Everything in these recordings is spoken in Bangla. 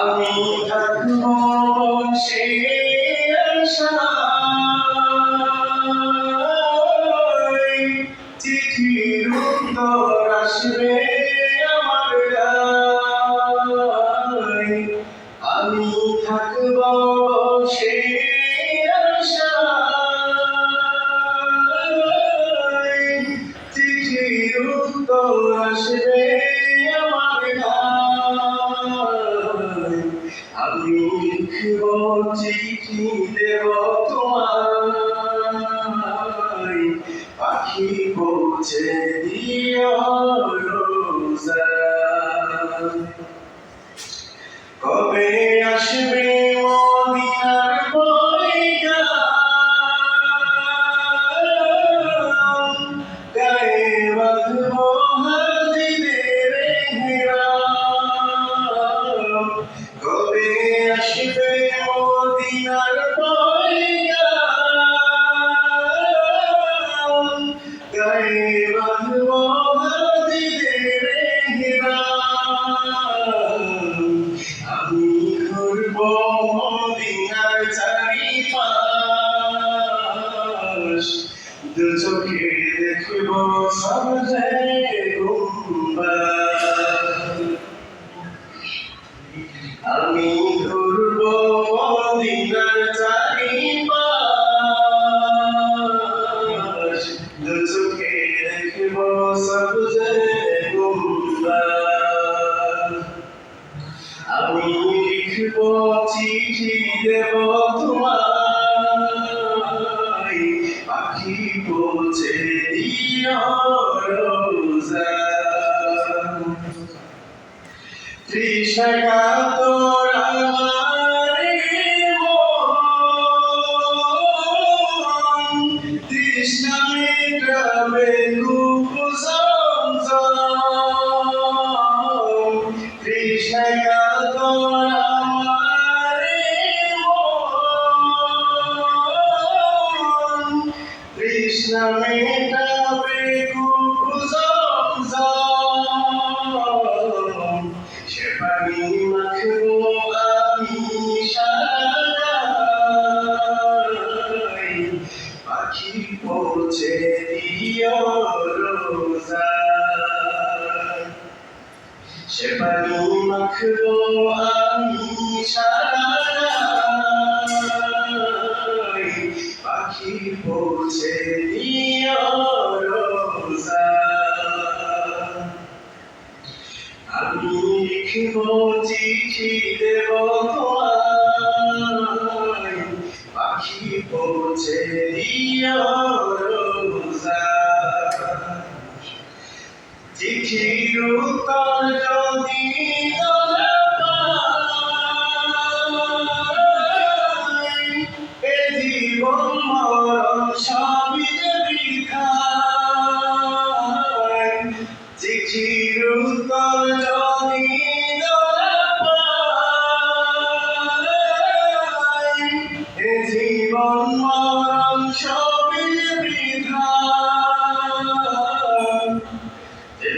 আমি থাকব সে চিঠির উত্তর আসবে আমার। আমি থাকব সে চিঠির উত্তর আসবে পৌঁছে দিও রোজা। কবে আসবে মদিনার আমি ঘুরব মদিনার চারিপাশ। দু চোখে দেখব সবজে গুম্বাদ আমি ঘুরব মদিনার চারিপাশ। দু চোখে দেখব সবজে গুম্বাদ চিঠি দেব তোমায়। পাখি পৌঁছে দিও রোজা। তৃষ্ণা তৃষ্ণা মেটাবে খুব সংযম। সে পানি মাখবো আমি সারাই আমি লিখব চিঠি দেব পাখি পৌঁছে দিও চিঠির উত্তর যদি চিঠির উত্তর যদি তোরা এ জীবন মরণ সবই যে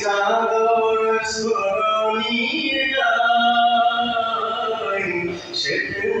চাদর স্মরণীর সে প্রেম